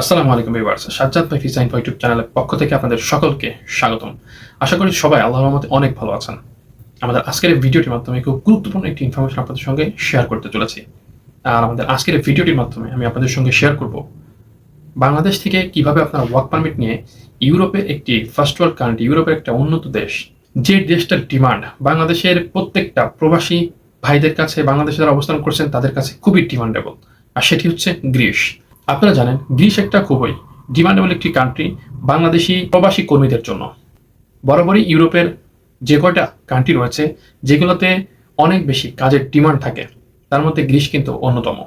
আসসালামু আলাইকুম ভিউয়ার্স, সাজ্জাদ ভাই ডিজাইন ফর ইউটিউব চ্যানেলের পক্ষ থেকে আপনাদের সকলকে স্বাগতম। আশা করি সবাই আল্লাহর রহমতে অনেক ভালো আছেন। আমাদের আজকের এই ভিডিওটির মাধ্যমে খুব গুরুত্বপূর্ণ একটি ইনফরমেশন আপনাদের সঙ্গে শেয়ার করতে চলেছি। আর আমাদের আজকের এই ভিডিওটির মাধ্যমে আমি আপনাদের সঙ্গে শেয়ার করব বাংলাদেশ থেকে কীভাবে আপনারা ওয়ার্ক পারমিট নিয়ে ইউরোপের একটি ফার্স্ট ওয়ার্ল্ড কান্ট্রি ইউরোপের একটা উন্নত দেশ, যে দেশটার ডিমান্ড বাংলাদেশের প্রত্যেকটা প্রবাসী ভাইদের কাছে, বাংলাদেশে যারা অবস্থান করছেন, তাদের কাছে খুবই ডিমান্ডেবল আর সেটি হচ্ছে গ্রিস। আপনারা জানেন গ্রিস একটা খুবই ডিমান্ডেবল একটি কান্ট্রি বাংলাদেশি প্রবাসী কর্মীদের জন্য। বরাবরই ইউরোপের যে কয়টা কান্ট্রি রয়েছে, যেগুলোতে অনেক বেশি কাজের ডিমান্ড থাকে, তার মধ্যে গ্রিস কিন্তু অন্যতম।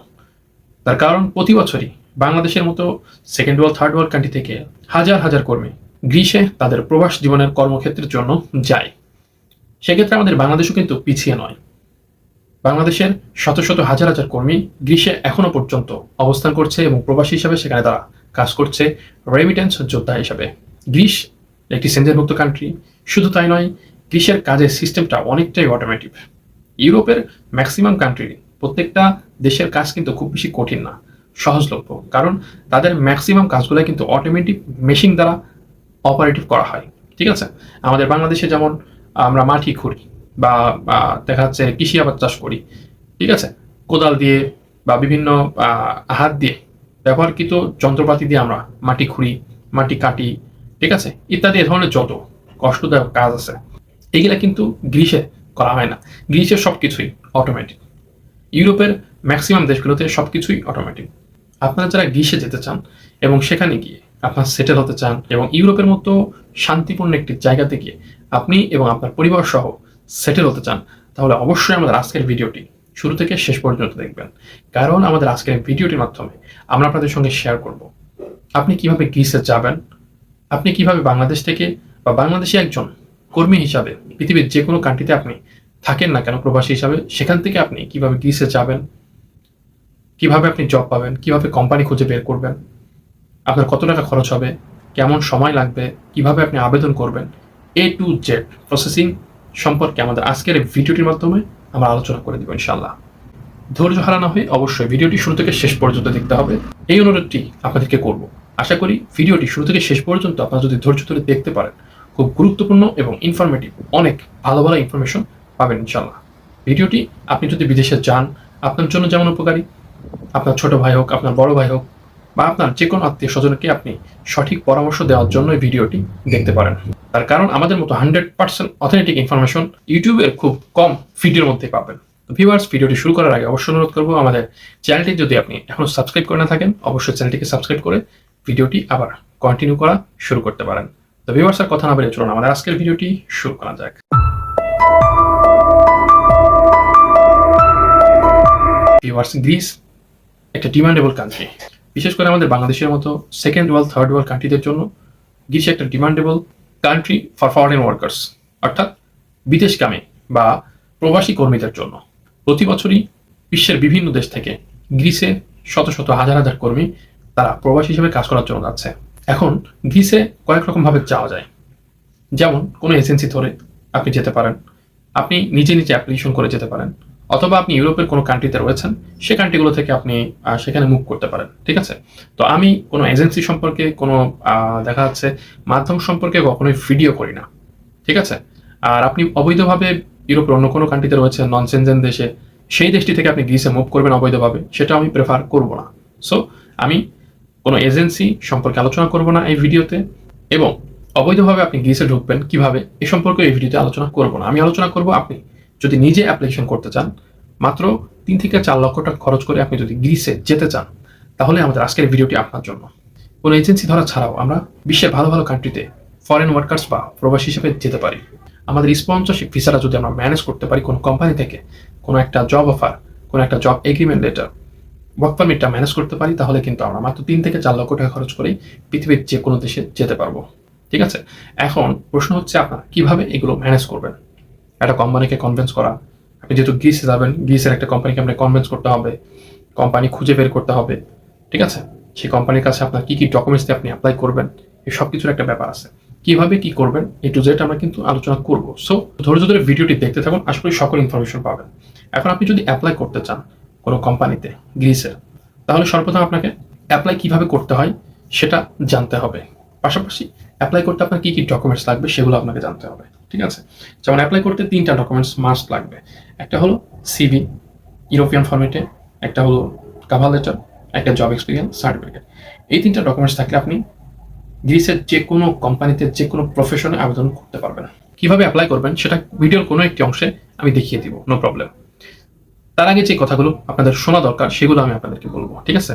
তার কারণ, প্রতি বছরই বাংলাদেশের মতো second world third world country থেকে হাজার হাজার কর্মী গ্রিসে তাদের প্রবাস জীবনের কর্মক্ষেত্রের জন্য যায়। সেক্ষেত্রে আমাদের বাংলাদেশও কিন্তু পিছিয়ে নয়। বাংলাদেশের শত শত হাজার হাজার কর্মী গ্রীষ্মে এখনও পর্যন্ত অবস্থান করছে এবং প্রবাসী হিসাবে সেখানে তারা কাজ করছে রেমিটেন্স যোদ্ধা হিসাবে। গ্রীস একটি সেঞ্জারমুক্ত কান্ট্রি শুধু তাই নয়, গ্রীসের কাজের সিস্টেমটা অনেকটাই অটোমেটিক ইউরোপের ম্যাক্সিমাম কান্ট্রি প্রত্যেকটা দেশের কাজ কিন্তু খুব বেশি কঠিন না, সহজলভ্য। কারণ তাদের ম্যাক্সিমাম কাজগুলো কিন্তু অটোমেটিক মেশিন দ্বারা অপারেটিভ করা হয়। ঠিক আছে? আমাদের বাংলাদেশে যেমন আমরা মাটি খুঁড়ি বা দেখা যাচ্ছে কৃষি আবাদ চাষ করি, ঠিক আছে? কোদাল দিয়ে বা বিভিন্ন হাত দিয়ে ব্যবহারকৃত যন্ত্রপাতি দিয়ে আমরা মাটি খুঁড়ি, মাটি কাটি, ঠিক আছে? ইত্যাদি এ ধরনের যত কষ্টদায়ক কাজ আছে, এগুলা কিন্তু গ্রীষে করা হয় না। গ্রীষের সব কিছুই অটোমেটিক ইউরোপের ম্যাক্সিমাম দেশগুলোতে সব কিছুই অটোমেটিক আপনারা যারা গ্রীষে যেতে চান এবং সেখানে গিয়ে আপনার সেটেল হতে চান এবং ইউরোপের মতো শান্তিপূর্ণ একটি জায়গাতে গিয়ে আপনি এবং আপনার পরিবার সহ সেটেল হতে চান, তাহলে অবশ্যই আমাদের আজকের ভিডিওটি শুরু থেকে শেষ পর্যন্ত দেখবেন। কারণ আমাদের আজকের ভিডিওটির মাধ্যমে আমরা আপনাদের সঙ্গে শেয়ার করব। আপনি কীভাবে গ্রিসে যাবেন? আপনি কীভাবে বাংলাদেশ থেকে বা বাংলাদেশে একজন কর্মী হিসাবে পৃথিবীর যে কোনো কান্ট্রিতে আপনি থাকেন না কেন, প্রবাসী হিসাবে, সেখান থেকে আপনি কীভাবে গ্রিসে যাবেন? কীভাবে আপনি জব পাবেন? কীভাবে কোম্পানি খুঁজে বের করবেন? আপনার কত টাকা খরচ হবে? কেমন সময় লাগবে? কীভাবে আপনি আবেদন করবেন? এ টু জেড প্রসেসিং সম্পর্কে আমাদের আজকের ভিডিওটির মাধ্যমে আমরা আলোচনা করে দেবো ইনশাল্লাহ ধৈর্য হারানো হয়ে অবশ্যই ভিডিওটি শুরু থেকে শেষ পর্যন্ত দেখতে হবে। এই অনুরোধটি আপনাদেরকে করব। আশা করি ভিডিওটি শুরু থেকে শেষ পর্যন্ত আপনারা যদি ধৈর্য ধরে দেখতে পারেন, খুব গুরুত্বপূর্ণ এবং ইনফরমেটিভ অনেক ভালো ভালো ইনফরমেশন পাবেন ইনশাল্লাহ ভিডিওটি আপনি যদি বিদেশে যান, আপনার জন্য যেমন উপকারী, আপনার ছোট ভাই হোক, আপনার বড় ভাই হোক বা আপনার যে কোনো আত্মীয় স্বজনকে আপনি সঠিক পরামর্শ দেওয়ার জন্য ভিডিওটি দেখতে পারেন। তার কারণ আমাদের মতো হান্ড্রেড পার্সেন্ট অথেন্টিক ইনফরমেশন ইউটিউবের খুব কম ভিডিওর মধ্যে পাবেন। তো ভিউয়ার্স ভিডিওটি শুরু করার আগে অবশ্যই অনুরোধ করব আমাদের চ্যানেলটি যদি আপনি এখনও সাবস্ক্রাইব করে না থাকেন, অবশ্যই চ্যানেলটিকে সাবস্ক্রাইব করে ভিডিওটি আবার কন্টিনিউ করা শুরু করতে পারেন। তো ভিউয়ার্স আর কথা না বেরিয়ে চলুন, আমাদের আজকের ভিডিওটি শুরু করা যাক। ভিউয়ার্স গ্রিস একটা ডিমান্ডেবল কান্ট্রি বিশেষ করে আমাদের বাংলাদেশের মতো সেকেন্ড ওয়ার্ল্ড থার্ড ওয়ার্ল্ড কান্ট্রিদের জন্য গ্রিস একটা demandable country for foreign workers অর্থাৎ বিদেশগামী বা প্রবাসী কর্মীদের জন্য। প্রতি বছরই বিশ্বের বিভিন্ন দেশ থেকে গ্রিসে শত শত হাজার হাজার কর্মী তারা প্রবাসী হিসেবে কাজ করার জন্য যাচ্ছে। এখন গ্রিসে কয়েক রকমভাবে যাওয়া যায়। যেমন কোনো এজেন্সি ধরে আপনি যেতে পারেন। আপনি নিজে নিজে অ্যাপ্লিকেশন করে যেতে পারেন। অথবা আপনি ইউরোপের কোনো কান্ট্রিতে রয়েছেন, সে কান্ট্রিগুলো থেকে আপনি সেখানে মুভ করতে পারেন, ঠিক আছে? তো আমি কোনো এজেন্সি সম্পর্কে কোনো দেখা যাচ্ছে মাধ্যম সম্পর্কে কখনোই ভিডিও করি না, ঠিক আছে? আর আপনি অবৈধভাবে ইউরোপের অন্য কোনো কান্ট্রিতে রয়েছে নন সেনজেন দেশে, সেই দেশটি থেকে আপনি গ্রিসে মুভ করবেন অবৈধভাবে, সেটা আমি প্রেফার করব না। সো আমি কোনো এজেন্সি সম্পর্কে আলোচনা করব না এই ভিডিওতে এবং অবৈধভাবে আপনি গ্রিসে ঢুকবেন কীভাবে, এ সম্পর্কে এই ভিডিওতে আলোচনা করব না। আমি আলোচনা করব আপনি যদি নিজে অ্যাপ্লিকেশন করতে চান, মাত্র তিন থেকে চার লক্ষ টাকা খরচ করে আপনি যদি গ্রিসে যেতে চান, তাহলে আমাদের আজকের ভিডিওটি আপনার জন্য। কোনো এজেন্সি ধরা ছাড়াও আমরা বিশ্বের ভালো ভালো কান্ট্রিতে ফরেন ওয়ার্কার্স বা প্রবাসী হিসেবে যেতে পারি। আমাদের স্পন্সরশিপ ভিসাটা যদি আমরা ম্যানেজ করতে পারি কোনো কোম্পানি থেকে, কোনো একটা জব অফার কোনো একটা জব এগ্রিমেন্ট লেটার ওয়ার্ক পারমিটটা ম্যানেজ করতে পারি, তাহলে কিন্তু আমরা মাত্র তিন থেকে চার লক্ষ টাকা খরচ করেই পৃথিবীর যে কোনো দেশে যেতে পারব। ঠিক আছে? এখন প্রশ্ন হচ্ছে আপনার কীভাবে এগুলো ম্যানেজ করবেন? একটা কোম্পানিকে কনভিন্স করা। আপনি যেহেতু গ্রিসে যাবেন গ্রিসের একটা কোম্পানিকে আপনাকে কনভিন্স করতে হবে। কোম্পানি খুঁজে বের করতে হবে। ঠিক আছে? সেই কোম্পানির কাছে আপনার কি কি ডকুমেন্টস দিয়ে আপনি অ্যাপ্লাই করবেন, এই সব কিছুর একটা ব্যাপার আছে। কীভাবে কি করবেন এই টু জেড আমরা কিন্তু আলোচনা করব। সো ধৈর্য ধরে ভিডিওটি দেখতে থাকুন, আশা করি সকল ইনফরমেশন পাবেন। এখন আপনি যদি অ্যাপ্লাই করতে চান কোনো কোম্পানিতে গ্রিসের তাহলে সর্বপ্রথম আপনাকে অ্যাপ্লাই কীভাবে করতে হয় সেটা জানতে হবে। পাশাপাশি অ্যাপ্লাই করতে আপনার কী কী ডকুমেন্টস লাগবে সেগুলো আপনাকে জানতে হবে। ঠিক আছে? যেমন অ্যাপ্লাই করতে তিনটা ডকুমেন্টস মাস্ট লাগবে। একটা হলো সিভি ইউরোপিয়ান ফর্মেটে একটা হলো কাভার লেটার একটা জব এক্সপিরিয়েন্স সার্টিফিকেট এই তিনটা ডকুমেন্টস থাকলে আপনি গ্রিসের যে কোনো কোম্পানিতে যে কোনো প্রফেশনে আবেদন করতে পারবেন। কীভাবে অ্যাপ্লাই করবেন সেটা ভিডিওর কোনো একটি অংশে আমি দেখিয়ে দিব নো প্রবলেম তার আগে যে কথাগুলো আপনাদের শোনা দরকার, সেগুলো আমি আপনাদেরকে বলব, ঠিক আছে?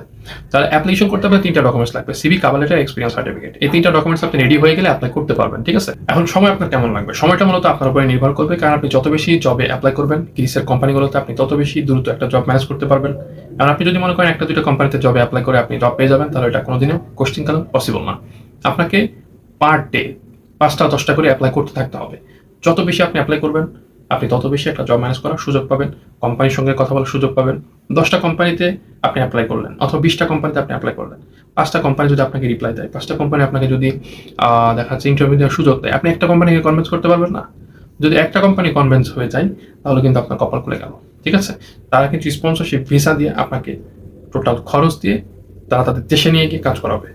তাহলে অ্যাপ্লিকেশন করতে আপনার তিনটা ডকুমেন্টস লাগবে CV cover letter experience certificate এই তিনটা ডকুমেন্টস আপনি রেডি হয়ে গেলে অ্যাপ্লাই করতে পারবেন, ঠিক আছে? এখন সময় আপনার কেমন লাগবে? সময়টা মূলত আপনার উপরে নির্ভর করবে, কারণ আপনি যত বেশি জবে অ্যাপ্লাই করবেন, গ্রিসের কোম্পানিগুলোতে আপনি তত বেশি দ্রুত একটা জব ম্যানেজ করতে পারবেন। আর আপনি যদি মনে করেন একটা দুটো কোম্পানিতে জবে অ্যাপ্লাই করে আপনি জব পেয়ে যাবেন, তাহলে এটা কোনোদিনও কোশ্চিন কাল পসিবল না। আপনাকে পার ডে পাঁচটা, দশটা করে অ্যাপ্লাই করতে থাকতে হবে। যত বেশি আপনি অ্যাপ্লাই করবেন আপনি তত বেশি একটা জব ম্যানেজ করার সুযোগ পাবেন কোম্পানির সঙ্গে কথা বলার সুযোগ পাবেন। দশটা কোম্পানিতে আপনি অ্যাপ্লাই করলেন, অথবা বিশটা কোম্পানিতে আপনি অ্যাপ্লাই করলেন। পাঁচটা কোম্পানি যদি আপনাকে রিপ্লাই দেয়, পাঁচটা কোম্পানি আপনাকে যদি দেখা যাচ্ছে ইন্টারভিউ দেওয়ার সুযোগ দেয়, আপনি একটা কোম্পানিকে কনভিন্স করতে পারবেন না। যদি একটা কোম্পানি কনভিন্স হয়ে যায়, তাহলে কিন্তু আপনার কপাল খুলে গেল, ঠিক আছে? তারা কিন্তু স্পন্সরশিপ ভিসা দিয়ে আপনাকে টোটাল খরচ দিয়ে তারা তাদের দেশে নিয়ে গিয়ে কাজ করাবে।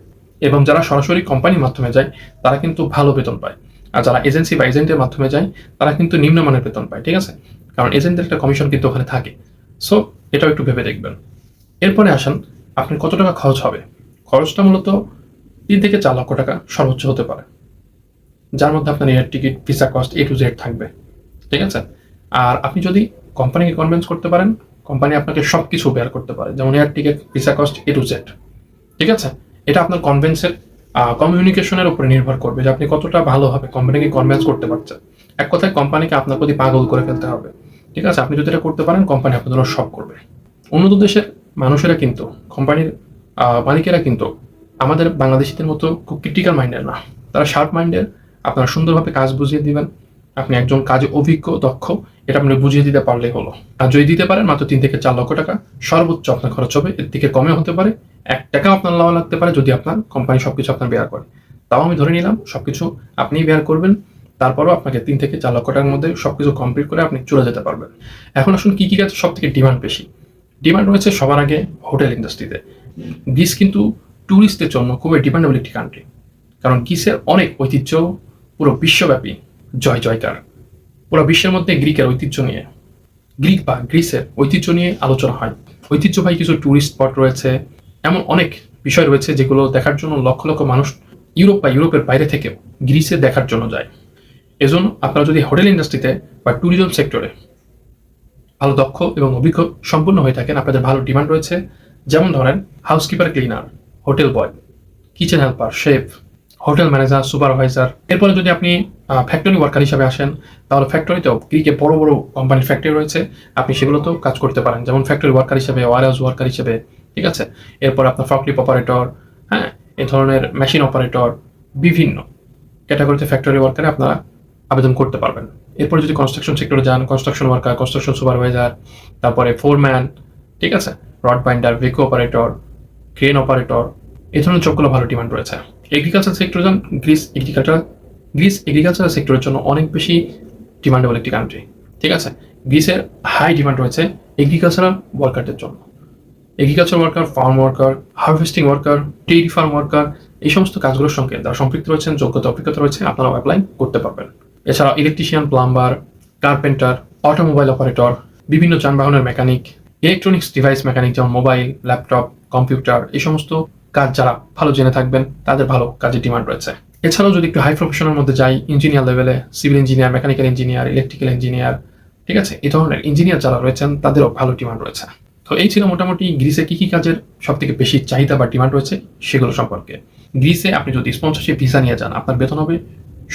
এবং যারা সরাসরি কোম্পানির মাধ্যমে যায়, তারা কিন্তু ভালো বেতন পায়। আর যারা এজেন্সি বা এজেন্টের মাধ্যমে যায়, তারা কিন্তু নিম্নমানের বেতন পায়, ঠিক আছে? কারণ এজেন্টের একটা কমিশন কিন্তু ওখানে থাকে। সো এটাও একটু ভেবে দেখবেন। এরপরে আসেন, আপনার কত টাকা খরচ হবে? খরচটা মূলত তিন থেকে চার লক্ষ টাকা সর্বোচ্চ হতে পারে। যার মধ্যে আপনার air ticket visa cost A to Z থাকবে, ঠিক আছে? আর আপনি যদি কোম্পানিকে কনভিন্স করতে পারেন কোম্পানি আপনাকে সব কিছু বেয়ার করতে পারে। যেমন air ticket visa cost A to Z ঠিক আছে? এটা আপনার কনভেন্সের কমিউনিকেশনের উপরে নির্ভর করবে যে আপনি কতটা ভালোভাবে কোম্পানিকে কনভিন্স করতে পারছেন। এক কথায় কোম্পানিকে আপনার প্রতি পাগল করে ফেলতে হবে। ঠিক আছে? আপনি যদি এটা করতে পারেন কোম্পানি আপনাদের জন্য সব করবে। উন্নত দেশের মানুষেরা কিন্তু কোম্পানির মালিকেরা কিন্তু আমাদের বাংলাদেশিদের মতো খুব ক্রিটিক্যাল মাইন্ডের না। তারা শার্প মাইন্ডের আপনারা সুন্দরভাবে কাজ বুঝিয়ে দিবেন। আপনি একজন কাজে অভিজ্ঞ, দক্ষ এটা আপনি বুঝিয়ে দিতে পারলেই হলো। আর যদি দিতে পারেন মাত্র তিন থেকে চার লক্ষ টাকা। সর্বোচ্চ আপনার খরচ হবে, এর থেকে কমে হতে পারে। এক টাকাও আপনার লাভ লাগতে পারে যদি আপনার কোম্পানি সবকিছু আপনার বেয়ার করে। তাও আমি ধরে নিলাম, সবকিছু আপনিই বেয়ার করবেন। তারপরও আপনাকে তিন থেকে চার লক্ষ টাকার মধ্যে সবকিছু কমপ্লিট করে আপনি চলে যেতে পারবেন। এখন আসুন কি কি কাজ সব থেকে ডিমান্ড বেশি। ডিমান্ড রয়েছে সবার আগে হোটেল ইন্ডাস্ট্রিতে গ্রিস কিন্তু ট্যুরিস্টদের জন্য খুবই ডিমান্ডেবল একটি কান্ট্রি কারণ গ্রিসের অনেক ঐতিহ্য, পুরো বিশ্বব্যাপী জয় জয়কার পুরো বিশ্বের মধ্যে গ্রিকের ঐতিহ্য নিয়ে। গ্রিক বা গ্রিসের ঐতিহ্য নিয়ে আলোচনা হয়। ঐতিহ্যবাহী কিছু ট্যুরিস্ট স্পট রয়েছে, এমন অনেক বিষয় রয়েছে যেগুলো দেখার জন্য লক্ষ লক্ষ মানুষ ইউরোপ বা ইউরোপের বাইরে থেকেও গ্রিসে দেখার জন্য যায়। এজন্য আপনারা যদি হোটেল ইন্ডাস্ট্রিতে বা ট্যুরিজম সেক্টরে ভালো দক্ষ এবং অভিজ্ঞ সম্পূর্ণ হয়ে থাকেন, আপনাদের ভালো ডিমান্ড রয়েছে। যেমন ধরেন housekeeper cleaner hotel boy kitchen helper chef hotel manager, supervisor, এরপরে যদি আপনি ফ্যাক্টরি ওয়ার্কার হিসাবে আসেন, তাহলে ফ্যাক্টরিতেও গ্রিকে বড় বড় কোম্পানির ফ্যাক্টরি রয়েছে, আপনি সেগুলোতেও কাজ করতে পারেন। যেমন ফ্যাক্টরি ওয়ার্কার হিসেবে ওয়ারহাউস ওয়ার্কার হিসেবে, ঠিক আছে? এরপর আপনার ফকলিপ অপারেটর হ্যাঁ? এই ধরনের মেশিন অপারেটর বিভিন্ন ক্যাটাগরিতে ফ্যাক্টরি ওয়ার্কারে আপনারা আবেদন করতে পারবেন। এরপরে যদি কনস্ট্রাকশন সেক্টরে যান কনস্ট্রাকশন ওয়ার্কার কনস্ট্রাকশন সুপারভাইজার তারপরে ফোরম্যান ঠিক আছে? রড বাইন্ডার ভেকো অপারেটর ক্রেন অপারেটর এই ধরনের জবগুলো ভালো ডিমান্ড রয়েছে। এগ্রিকালচার সেক্টর যান গ্রিস এগ্রিকালচার গ্রিস এগ্রিকালচার সেক্টরের জন্য অনেক বেশি ডিমান্ডেবল একটি কান্ট্রি ঠিক আছে? গ্রিসের হাই ডিমান্ড রয়েছে এগ্রিকালচারাল ওয়ার্কারদের জন্য। Agriculture worker farm worker harvesting worker dairy farm worker এই সমস্ত কাজগুলোর সঙ্গে যারা সম্পৃক্ত রয়েছেন, যোগ্যতা অভিজ্ঞতা রয়েছে, আপনারাও অ্যাপ্লাই করতে পারবেন। এছাড়া electrician plumber carpenter automobile operator বিভিন্ন যানবাহনের মেকানিক ইলেকট্রনিক্স ডিভাইস মেকানিক যেমন মোবাইল ল্যাপটপ কম্পিউটার এই সমস্ত কাজ যারা ভালো জেনে থাকবেন, তাদের ভালো কাজের ডিমান্ড রয়েছে। এছাড়াও যদি একটু হাই প্রফেশনের মধ্যে যাই ইঞ্জিনিয়ার লেভেলে civil engineer mechanical engineer electrical engineer ঠিক আছে? এই ধরনের ইঞ্জিনিয়ার যারা রয়েছেন, তাদেরও ভালো ডিমান্ড রয়েছে। তো এই ছিল মোটামুটি গ্রিসে কি কি কাজের সব থেকে বেশি চাহিদা বা ডিমান্ড রয়েছে সেগুলো সম্পর্কে। গ্রিসে আপনি যদি স্পন্সরশিপ ভিসা নিয়ে যান, আপনার বেতন হবে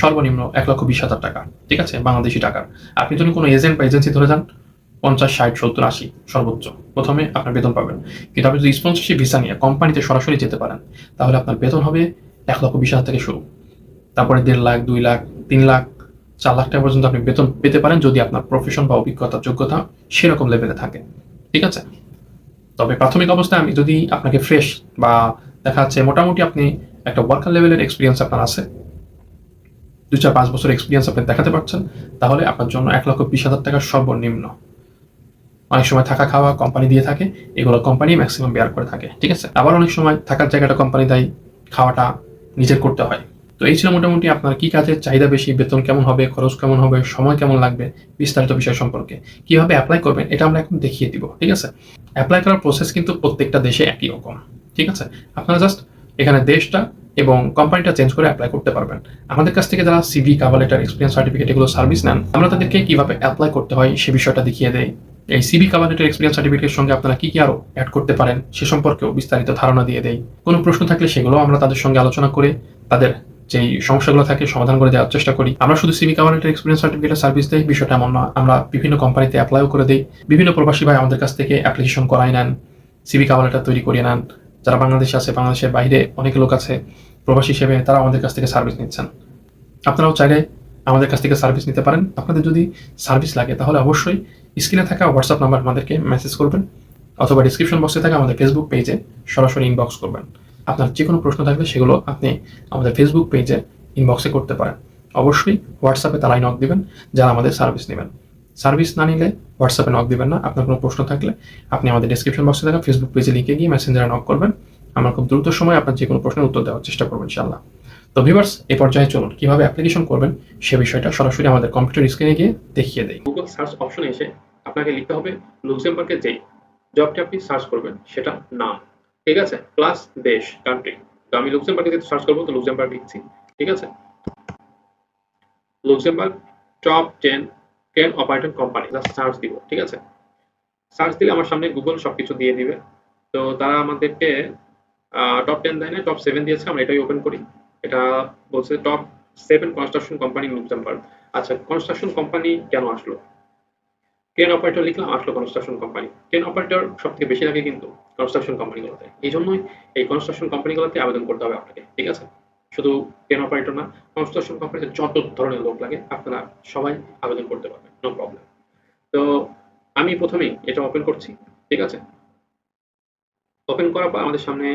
সর্বনিম্ন এক লক্ষ বিশ হাজার টাকা, ঠিক আছে? বাংলাদেশি টাকার। আপনি যদি কোনো এজেন্ট বা এজেন্সি ধরে যান পঞ্চাশ, ষাট, সত্তর, আশি সর্বোচ্চ। প্রথমে আপনার বেতন পাবেন। কিন্তু আপনি যদি স্পন্সরশিপ ভিসা নিয়ে কোম্পানিতে সরাসরি যেতে পারেন, তাহলে আপনার বেতন হবে এক লক্ষ বিশ হাজার থেকে শুরু। তারপরে দেড় লাখ, দুই লাখ, তিন লাখ, চার লাখ টাকা পর্যন্ত আপনি বেতন পেতে পারেন যদি আপনার প্রফেশন বা অভিজ্ঞতা, যোগ্যতা সেরকম লেভেলে থাকে। ঠিক আছে? তবে প্রাথমিক অবস্থায় আমি যদি আপনাকে ফ্রেশ বা দেখা যাচ্ছে মোটামুটি আপনি একটা ওয়ার্কার লেভেলের এক্সপিরিয়েন্স আপনার আছে দু চার পাঁচ বছর এক্সপিরিয়েন্স আপনি দেখাতে পারছেন, তাহলে আপনার জন্য এক লক্ষ বিশ হাজার টাকা সর্বনিম্ন। অনেক সময় থাকা খাওয়া কোম্পানি দিয়ে থাকে, এগুলো কোম্পানি ম্যাক্সিমাম বেয়ার করে থাকে, ঠিক আছে? আবার অনেক সময় থাকার জায়গাটা কোম্পানি দেয়, খাওয়াটা নিজের করতে হয়। তো এই ছিল মোটামুটি আপনার কি কাজের চাহিদা বেশি, বেতন কেমন হবে, খরচ কেমন হবে, সময় কেমন লাগবে, বিস্তারিত বিষয় সম্পর্কে। কীভাবে অ্যাপ্লাই করবেন, এটা আমরা এখন দেখিয়ে দিব, ঠিক আছে? অ্যাপ্লাই করার প্রসেস কিন্তু প্রত্যেকটা দেশে একই রকম, ঠিক আছে? আপনারা জাস্ট এখানে দেশটা এবং কোম্পানিটা চেঞ্জ করে অ্যাপ্লাই করতে পারবেন। আমাদের কাছ থেকে যারা CV cover letter experience certificate এগুলো সার্ভিস নেন, আমরা তাদেরকে কীভাবে অ্যাপ্লাই করতে হয় সে বিষয়টা দেখিয়ে দেয় এই সিবি কাভার লেটার এক্সপিরিয়েন্স সার্টিফিকেটের সঙ্গে আপনারা কি কি আরও অ্যাড করতে পারেন, সে সম্পর্কেও বিস্তারিত ধারণা দিয়ে দেয় কোনো প্রশ্ন থাকলে সেগুলো আমরা তাদের সঙ্গে আলোচনা করে, তাদের যেই সমস্যাগুলো থাকে সমাধান করে দেওয়ার চেষ্টা করি। আমরা শুধু সিভি কাভার লেটার এক্সপিরিয়েন্স সার্টিফিকেটের সার্ভিস দেই, বিষয়টা এমন না, আমরা বিভিন্ন কোম্পানিতে অ্যাপ্লাইও করে দিই। বিভিন্ন প্রবাসী ভাই আমাদের কাছ থেকে অ্যাপ্লিকেশন করাই নেন কাভার লেটার তৈরি করিয়ে নেন। যারা বাংলাদেশে আছে, বাংলাদেশের বাইরে অনেক লোক আছে, প্রবাসী হিসেবে তারা আমাদের কাছ থেকে সার্ভিস নিচ্ছেন। আপনারাও চাইলে আমাদের কাছ থেকে সার্ভিস নিতে পারেন। আপনাদের যদি সার্ভিস লাগে, তাহলে অবশ্যই স্ক্রিনে থাকা হোয়াটসঅ্যাপ নাম্বার আমাদেরকে মেসেজ করবেন অথবা ডিসক্রিপশন বক্সে থাকা আমাদের ফেসবুক পেজে সরাসরি ইনবক্স করবেন। আপনার যে কোনো প্রশ্ন থাকলে সেগুলো আপনি আমাদের ফেসবুক পেজে ইনবক্সে করতে পারেন। অবশ্যই হোয়াটসঅ্যাপে তারাই নক দিবেন, যারা আমাদের সার্ভিস নেবেন। সার্ভিস না নিলে হোয়াটসঅ্যাপে নক দিবেন না। আপনার কোনো প্রশ্ন থাকলে আপনি আমাদের ডিসক্রিপশন বক্সে থাকা ফেসবুক পেজে লিখে গিয়ে মেসেঞ্জারে নক করবেন। আমরা খুব দ্রুত সময় আপনার যে কোনো প্রশ্নের উত্তর দেওয়ার চেষ্টা করব ইনশাল্লাহ তো ভিভার্স এই পর্যায়ে চলুন। কীভাবে অ্যাপ্লিকেশন করবেন, সে বিষয়টা সরাসরি আমাদের কম্পিউটার স্ক্রিনে গিয়ে দেখিয়ে দেয় গুগল সার্চ অপশনে এসে আপনাকে লিখতে হবে লুক্সেমবার্গের যেই জবটি আপনি সার্চ করবেন, সেটা নাম। ঠিক আছে? প্লাস দেশ কান্ট্রি তো আমি লুক্সেমবার্গে যেহেতু সার্চ করব, তো লুক্সেমবার্গ লিখছি। ঠিক আছে? Luxembourg top ten ten operator company just search দিব, ঠিক আছে? সার্চ দিলে আমার সামনে গুগল সবকিছু দিয়ে দিবে। তো তারা আমাদেরকে টপ টেন দেয় না টপ সেভেন দিয়েছে, আমরা এটাই ওপেন করি। এটা বলছে top seven construction company Luxembourg আচ্ছা কনস্ট্রাকশন কোম্পানি কেন আসলো? ট্রেন অপারেটর লিখলাম, আসলো কনস্ট্রাকশন কোম্পানি ট্রেন অপারেটর সব থেকে বেশি লাগে কিন্তু কনস্ট্রাকশন কোম্পানিগুলোতে এই জন্যই এই কনস্ট্রাকশন কোম্পানিগুলোতে আবেদন করতে হবে আপনাকে, ঠিক আছে? শুধু ট্রেন অপারেটর না কনস্ট্রাকশন কোম্পানিতে যত ধরনের লোক লাগে, আপনারা সবাই আবেদন করতে পারবেন নো প্রবলেম তো আমি প্রথমেই এটা ওপেন করছি, ঠিক আছে? ওপেন করার পর আমাদের সামনে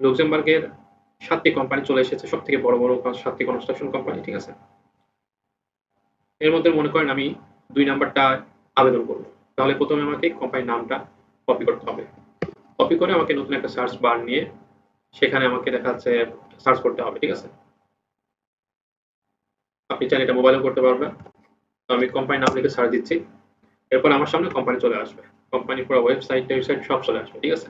লুক্সেমবার্গের সাতটি কোম্পানি চলে এসেছে সব থেকে বড় বড় সাতটি কনস্ট্রাকশন কোম্পানি ঠিক আছে? এর মধ্যে মনে করেন আমি দুই নাম্বারটা আবেদন করব। তাহলে প্রথমে আমাকে কোম্পানির নামটা কপি করতে হবে। কপি করে আমাকে নতুন একটা সার্চ বার নিয়ে সেখানে আমাকে দেখা যাচ্ছে সার্চ করতে হবে, ঠিক আছে? আপনি চাইলে এটা মোবাইলেও করতে পারবেন। তো আমি কোম্পানির নাম লিখে সার্চ দিচ্ছি। এরপর আমার সামনে কোম্পানি চলে আসবে। কোম্পানি পুরো ওয়েবসাইট ওয়েবসাইট সব চলে আসবে, ঠিক আছে?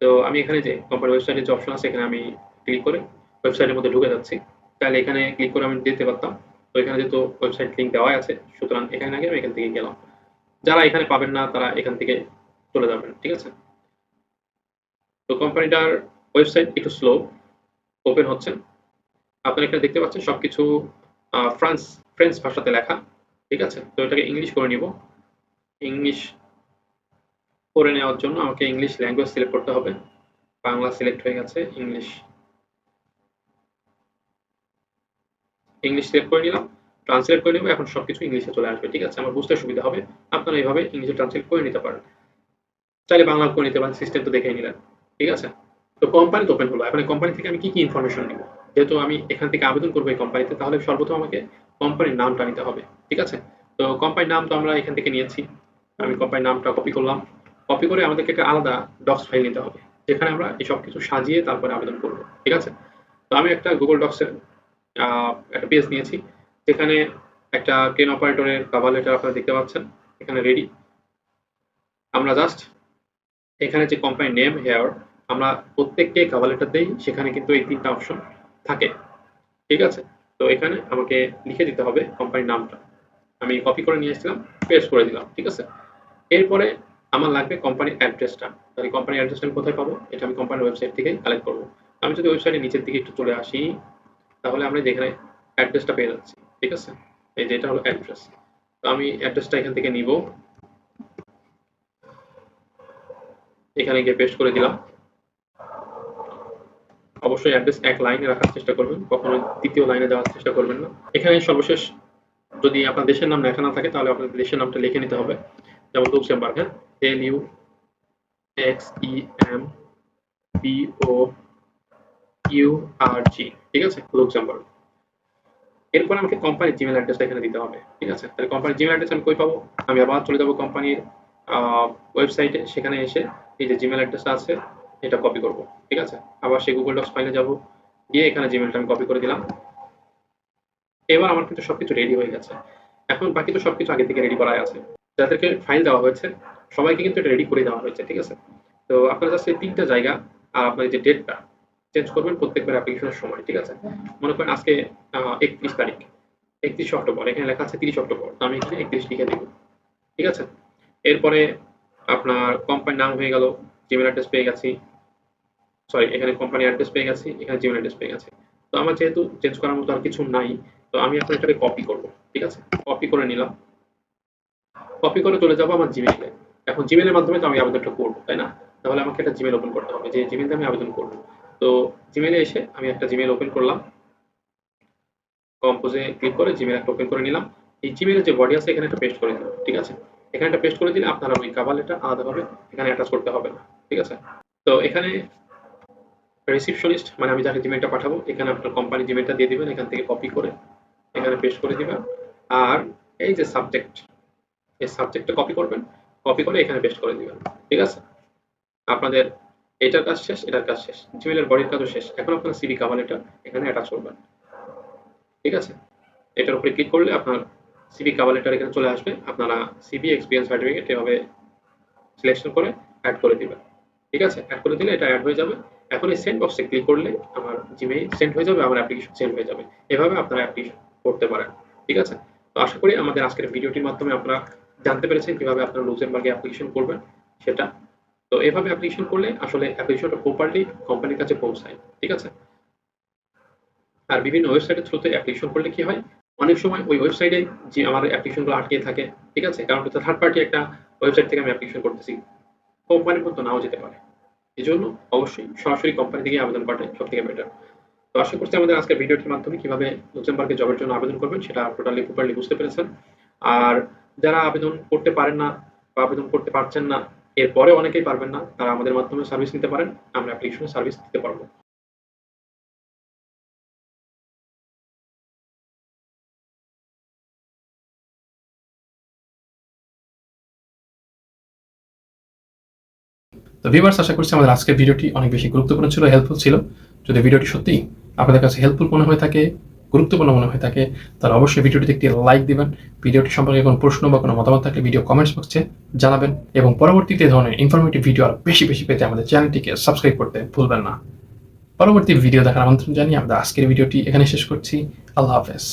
তো আমি এখানে যে কোম্পানি ওয়েবসাইটের যে অপশন আছে, এখানে আমি ক্লিক করে ওয়েবসাইটের মধ্যে ঢুকে যাচ্ছি। তাহলে এখানে ক্লিক করে আমি দিতে পারতাম। তো এখানে যেহেতু ওয়েবসাইট লিঙ্ক দেওয়া আছে, সুতরাং এখানে গিয়ে আমি এখান থেকে গেলাম। যারা এখানে পাবেন না, তারা এখান থেকে চলে যাবেন, ঠিক আছে? তো কোম্পানিটার ওয়েবসাইট একটু স্লো ওপেন হচ্ছে। আপনারা এখানে দেখতে পাচ্ছেন সবকিছু ফ্রান্স ফ্রেঞ্চ ভাষাতে লেখা, ঠিক আছে? তো এটাকে ইংলিশ করে নিব। ইংলিশ করে নেওয়ার জন্য আমাকে ইংলিশ ল্যাঙ্গুয়েজ সিলেক্ট করতে হবে। বাংলা সিলেক্ট হয়ে গেছে ইংলিশ ইংলিশ সিলেক্ট করে নিলাম ট্রান্সলেট করে নেব, এখন সবকিছু ইংলিশে চলে আসবে, ঠিক আছে? আমার বুঝতে সুবিধা হবে, আপনারা এইভাবে ইংলিশে ট্রান্সলেট করে নিতে পারেন। চাইলে বাংলা করে নিতে পারেন সিস্টেম তো দেখে নিলেন, ঠিক আছে? তো কোম্পানি ওপেন হলো, এখন কোম্পানি থেকে আমি কি কি ইনফরমেশন নিব? যেহেতু আমি এখান থেকে আবেদন করব এই কোম্পানিতে তাহলে সর্বপ্রথম আমাকে কোম্পানির নামটা নিতে হবে, ঠিক আছে? তো কোম্পানির নাম তো আমরা এখান থেকে নিয়েছি, আমি কোম্পানির নামটা কপি করলাম কপি করে আমাদেরকে একটা আলাদা ডক্স ফাইল নিতে হবে, যেখানে আমরা এই সব কিছু সাজিয়ে তারপরে আবেদন করব, ঠিক আছে? তো আমি একটা গুগল ডক্সের একটা পেজ নিয়েছি। যেখানে একটা ট্রেন অপারেটরের কাভার লেটার আপনারা দেখতে পাচ্ছেন। এখানে রেডি আমরা জাস্ট এখানে যে কোম্পানি নেম হেয়ার আমরা প্রত্যেককে কাভার লেটার দেই। সেখানে কিন্তু এই তিনটা অপশন থাকে। ঠিক আছে? তো এখানে আমাকে লিখে দিতে হবে কোম্পানির নামটা। আমি কপি করে নিয়ে এসেছিলাম পেস্ট করে দিলাম। ঠিক আছে? এরপরে আমার লাগবে কোম্পানির অ্যাড্রেসটা তাহলে কোম্পানির অ্যাড্রেসটা আমি কোথায় পাবো? এটা আমি কোম্পানির ওয়েবসাইট থেকে কালেক্ট করব। আমি যদি ওয়েবসাইটের নিচের দিকে একটু চলে আসি তাহলে আমরা যেখানে অ্যাড্রেসটা পেয়ে যাচ্ছি, ঠিক আছে? এই যেটা হলো অ্যাড্রেস তো আমি অ্যাড্রেসটা এখান থেকে নিব। এখানে গিয়ে পেস্ট করে দিলাম। অবশ্যই অ্যাড্রেস এক লাইনে রাখার চেষ্টা করবেন কখনো দ্বিতীয় লাইনে দেওয়ার চেষ্টা করবেন না। এখানে সর্বশেষ যদি আপনার দেশের নাম লেখা না থাকে, তাহলে আপনার দেশের নামটা লিখে নিতে হবে। যেমন লুক্সেমবার্গ হ্যাঁ L U X E M P O U R ঠিক আছে? লুক্সেমবার্গ এরপর আমাকে কোম্পানির জিমেল অ্যাড্রেসটা এখানে দিতে হবে, ঠিক আছে? তাহলে কোম্পানির জিমেল অ্যাড্রেস আমি কই পাবো? আমি আবার চলে যাব কোম্পানির ওয়েবসাইটে সেখানে এসে এই যে জিমেল অ্যাড্রেসটা আছে, এটা কপি করব, ঠিক আছে? আবার সেই গুগল ডক্স ফাইলে যাব, গিয়ে এখানে জিমেলটা আমি কপি করে দিলাম। এবার আমার কিন্তু সবকিছু রেডি হয়ে গেছে। এখন বাকি তো সবকিছু আগে থেকে রেডি করাই আছে। যাদেরকে ফাইল দেওয়া হয়েছে, সবাইকে কিন্তু এটা রেডি করে দেওয়া হয়েছে, ঠিক আছে? তো আপনার কাছে তিনটা জায়গা আর আপনার যে ডেটটা চেঞ্জ করবেন, প্রত্যেকবার অ্যাপ্লিকেশনের সময়, ঠিক আছে? মনে করেন আজকে একত্রিশ তারিখ। একত্রিশ অক্টোবর, এখানে লেখা আছে তিরিশ অক্টোবর। আমি এখানে একত্রিশ লিখে দিব। ঠিক আছে? এরপরে আপনার কোম্পানির নাম হয়ে গেল জিমেল অ্যাড্রেস পেয়ে গেছি। সরি এখানে কোম্পানি অ্যাড্রেস পেয়ে গেছি, এখানে জিমেল অ্যাড্রেস পেয়ে গেছি। তো আমার যেহেতু চেঞ্জ করার মতো আর কিছু নাই, তো আমি এখন এটাকে কপি করব, ঠিক আছে? কপি করে নিলাম। কপি করে চলে যাব আমার জিমেইলে এখন জিমেলের মাধ্যমে তো আমি আবেদনটা করব, তাই না? তাহলে আমাকে একটা জিমেল ওপেন করতে হবে। যে জিমেল আমি আবেদন করব। তো জিমেলে এসে আমি একটা জিমেল ওপেন করলাম। কম্পোজে ক্লিক করে জিমেল একটা ওপেন করে নিলাম। এই জিমেলের যে বডি আছে, এখানে একটা পেস্ট করে দিলাম, ঠিক আছে? এখানে একটা পেস্ট করে দিলে আপনারা ওই কাভার লেটার আলাদাভাবে এখানে অ্যাটাচ করতে হবে না, ঠিক আছে? তো এখানে রিসিপশনিস্ট মানে আমি যাকে জিমেলটা পাঠাবো, এখানে আপনার কোম্পানি জিমেলটা দিয়ে দিবেন, এখান থেকে কপি করে এখানে পেস্ট করে দিবেন। আর এই যে সাবজেক্ট এই সাবজেক্টটা কপি করবেন কপি করে এখানে পেস্ট করে দিবেন, ঠিক আছে? আপনাদের এটার কাজ শেষ, এটার কাজ শেষ। জিমেলের বডির কাজও শেষ। এখন আপনার সিবি কাভার লেটার এখানে অ্যাটাচ করবেন ঠিক আছে? এটার উপরে ক্লিক করলে আপনার সিবি কাভার লেটার এখানে চলে আসবে। আপনারা সিবি এক্সপিরিয়েন্স সার্টিফিকেট এভাবে সিলেকশন করে অ্যাড করে দিবেন। ঠিক আছে? অ্যাড করে দিলে এটা অ্যাড হয়ে যাবে। এখন এই সেন্ড বক্সে ক্লিক করলে আমার জিমেইল সেন্ড হয়ে যাবে, আমার অ্যাপ্লিকেশন সেন্ড হয়ে যাবে। এভাবে আপনারা অ্যাপ্লিকেশন করতে পারেন। ঠিক আছে? তো আশা করি আমাদের আজকের ভিডিওটির মাধ্যমে আপনারা জানতে পেরেছেন কীভাবে আপনারা লুজেমবার্গে অ্যাপ্লিকেশন করবেন। সেটা তো এভাবে অ্যাপ্লিকেশন করলে আসলে অ্যাপ্লিকেশনটা প্রপারলি কোম্পানির কাছে পৌঁছায়, ঠিক আছে? আর বিভিন্ন ওয়েবসাইটের থ্রুতে অ্যাপ্লিকেশন করলে কি হয়? অনেক সময় ওই ওয়েবসাইটে যে আমার অ্যাপ্লিকেশনগুলো আটকে থাকে, ঠিক আছে? কারণ থার্ড পার্টি একটা ওয়েবসাইট থেকে আমি অ্যাপ্লিকেশন করতেছি। কোম্পানির মতো নাও যেতে পারে। এই জন্য অবশ্যই সরাসরি কোম্পানি থেকে আবেদন করাটাই সব থেকে বেটার তো আশা করছি আমাদের আজকের ভিডিওটির মাধ্যমে কীভাবে লুক্সেমবার্গে জবের জন্য আবেদন করবেন সেটা টোটালি প্রপারলি বুঝতে পেরেছেন। আর যারা আবেদন করতে পারেন না বা আবেদন করতে পারছেন না এরপরে অনেকেই পারবেন না, তারা আমাদের মাধ্যমে সার্ভিস নিতে পারেন, আমরা অ্যাপ্লিকেশনে সার্ভিস দিতে পারব। তো ভিউয়ার্স আশা করছি আমাদের আজকের ভিডিওটি অনেক বেশি গুরুত্বপূর্ণ ছিল হেল্পফুল ছিল। যদি ভিডিওটি সত্যিই আপনাদের কাছে হেল্পফুল মনে হয়ে থাকে গুরুত্বপূর্ণ মনে হয়ে থাকে, তাহলে অবশ্যই ভিডিওটিতে একটি লাইক দেবেন। ভিডিওটি সম্পর্কে কোনো প্রশ্ন বা কোনো মতামত থাকলে ভিডিও কমেন্টস বক্সে জানাবেন এবং পরবর্তীতে ধরনের ইনফরমেটিভ ভিডিও আরও বেশি বেশি পেতে আমাদের চ্যানেলটিকে সাবস্ক্রাইব করতে ভুলবেন না। পরবর্তী ভিডিও দেখার আমন্ত্রণ জানিয়ে আমরা আজকের ভিডিওটি এখানে শেষ করছি। আল্লাহ হাফেজ।